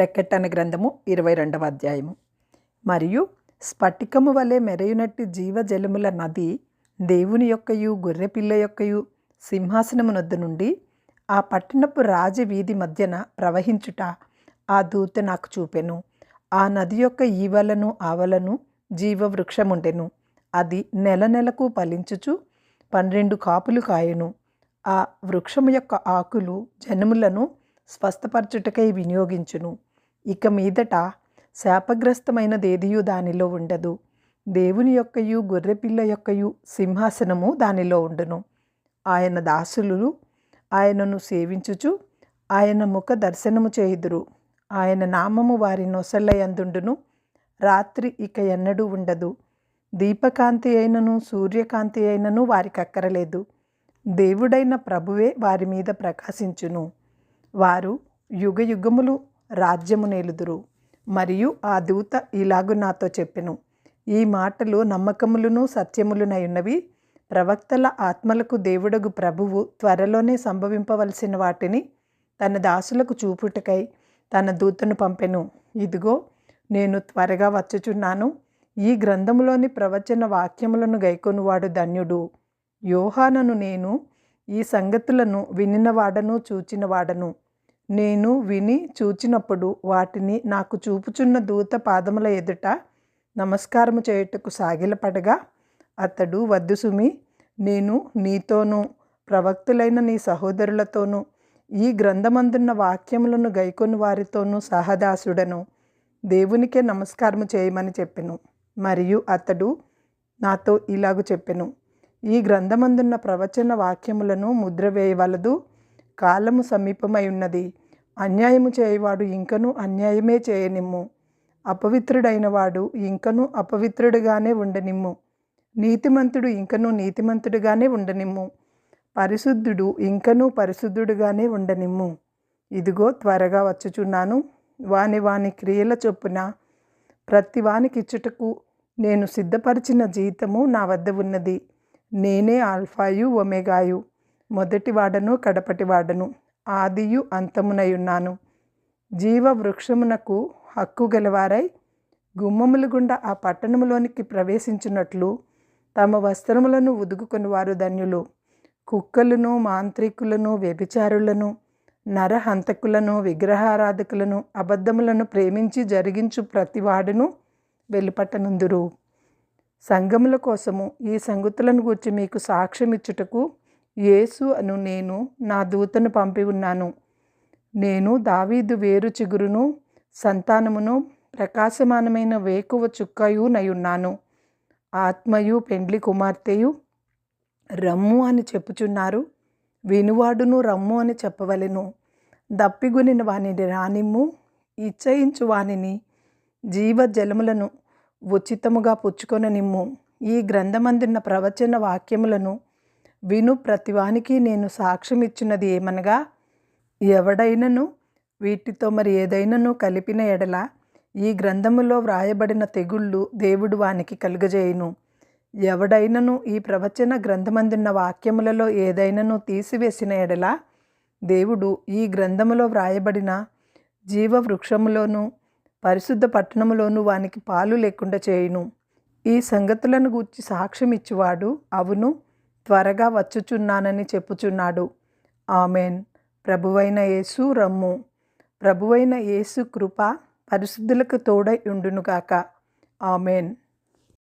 ప్రకటన గ్రంథము ఇరవై రెండవ అధ్యాయము. మరియు స్ఫటికము వలె మెరయునట్టి జీవజలముల నది దేవుని యొక్కయు గొర్రెపిల్ల యొక్కయు సింహాసనమునొద్ద నుండి ఆ పట్టణపు రాజవీధి మధ్యన ప్రవహించుట ఆ దూత నాకు చూపెను. ఆ నది యొక్క ఈవలను ఆవలను జీవవృక్షముండెను. అది నెల నెలకు ఫలించుచు పన్నెండు కాపులు కాయెను. ఆ వృక్షము యొక్క ఆకులు జనములను స్వస్థపరచుటకై వినియోగించును. ఇక మీదట శాపగ్రస్తమైనదేదియు దానిలో ఉండదు. దేవుని యొక్కయు గొర్రెపిల్ల యొక్కయు సింహాసనము దానిలో ఉండును. ఆయన దాసులు ఆయనను సేవించుచు ఆయన ముఖ దర్శనము చేయుదురు. ఆయన నామము వారి నొసళ్ళయందుండును రాత్రి ఇక ఎన్నడూ ఉండదు. దీపకాంతి అయినను సూర్యకాంతి అయినను వారికి అక్కరలేదు. దేవుడైన ప్రభువే వారి మీద ప్రకాశించును. వారు యుగ యుగములు రాజ్యము నేలుదురు. మరియు ఆ దూత ఇలాగు నాతో చెప్పెను. ఈ మాటలు నమ్మకములను సత్యములునయున్నవి. ప్రవక్తల ఆత్మలకు దేవుడగు ప్రభువు త్వరలోనే సంభవింపవలసిన వాటిని తన దాసులకు చూపుటకై తన దూతను పంపెను. ఇదిగో నేను త్వరగా వచ్చుచున్నాను. ఈ గ్రంథములోని ప్రవచన వాక్యములను గైకొనువాడు ధన్యుడు. యోహానను నేను ఈ సంగతులను వినినవాడను చూచినవాడను. నేను విని చూచినప్పుడు వాటిని నాకు చూపుచున్న దూత పాదముల ఎదుట నమస్కారము చేయుటకు సాగిలపడగా అతడు వద్దు సుమి నేను నీతోనూ ప్రవక్తులైన నీ సహోదరులతోనూ ఈ గ్రంథమందున్న వాక్యములను గైకొని వారితోనూ సహదాసుడను దేవునికే నమస్కారము చేయమని చెప్పెను. మరియు అతడు నాతో ఇలాగు చెప్పెను. ఈ గ్రంథమందున్న ప్రవచన వాక్యములను ముద్ర వేయవలదు కాలము సమీపమై ఉన్నది. అన్యాయము చేయవాడు ఇంకను అన్యాయమే చేయనిమ్ము. అపవిత్రుడైన వాడు ఇంకను అపవిత్రుడుగానే ఉండనిమ్ము. నీతిమంతుడు ఇంకను నీతిమంతుడుగానే ఉండనిమ్ము. పరిశుద్ధుడు ఇంకనూ పరిశుద్ధుడుగానే ఉండనిమ్ము. ఇదిగో త్వరగా వచ్చుచున్నాను. వాని వాని క్రియల చొప్పున ప్రతి వానికిచ్చుటకు నేను సిద్ధపరిచిన జీతము నా వద్ద ఉన్నది. నేనే ఆల్ఫాయు ఒమెగాయు. మొదటి వాడను కడపటి వాడను. ఆదియు అంతమునై ఉన్నాను జీవ వృక్షమునకు హక్కు గలవారై గుమ్మముల గుండా ఆ పట్టణములోనికి ప్రవేశించినట్లు తమ వస్త్రములను ఉదుకుకొని వారు ధన్యులు. కుక్కలను మాంత్రికులను వ్యభిచారులను నరహంతకులను విగ్రహారాధకులను అబద్ధములను ప్రేమించి జరిగించు ప్రతివాడును వెలుపట్టనుందురు. సంఘముల కోసము ఈ సంగతులను గూర్చి మీకు సాక్ష్యం ఇచ్చుటకు యేసు అను నేను నా దూతను పంపి ఉన్నాను. నేను దావీదు వేరు చిగురును సంతానమును ప్రకాశమానమైన వేకువ చుక్కయు ఉన్నాను. ఆత్మయు పెండ్లి కుమార్తెయు రమ్ము అని చెప్పుచున్నారు. వినువాడును రమ్ము అని చెప్పవలెను. దప్పిగునిన వానిని రానిమ్ము ఇచ్చయించు వానిని జీవ జలములను ఉచితముగా పుచ్చుకొననిమ్ము. ఈ గ్రంథమందున్న ప్రవచన వాక్యములను విను ప్రతివానికి నేను సాక్ష్యం ఇచ్చినది ఏమనగా ఎవడైనను వీటితో మరి ఏదైనాను కలిపిన ఎడల ఈ గ్రంథములో వ్రాయబడిన తెగుళ్ళు దేవుడు వానికి కలుగజేయును. ఎవడైనను ఈ ప్రవచన గ్రంథమందున్న వాక్యములలో ఏదైనాను తీసివేసిన ఎడల దేవుడు ఈ గ్రంథములో వ్రాయబడిన జీవవృక్షములోను పరిశుద్ధ పట్టణములోను వానికి పాలు లేకుండా చేయును. ఈ సంగతులను గూర్చి సాక్ష్యం ఇచ్చువాడు అవును త్వరగా వచ్చుచున్నానని చెప్పుచున్నాడు. ఆమెన్. ప్రభువైన యేసు రమ్ము. ప్రభువైన యేసు కృప పరిశుద్ధులకు తోడై ఉండునుగాక. ఆమెన్.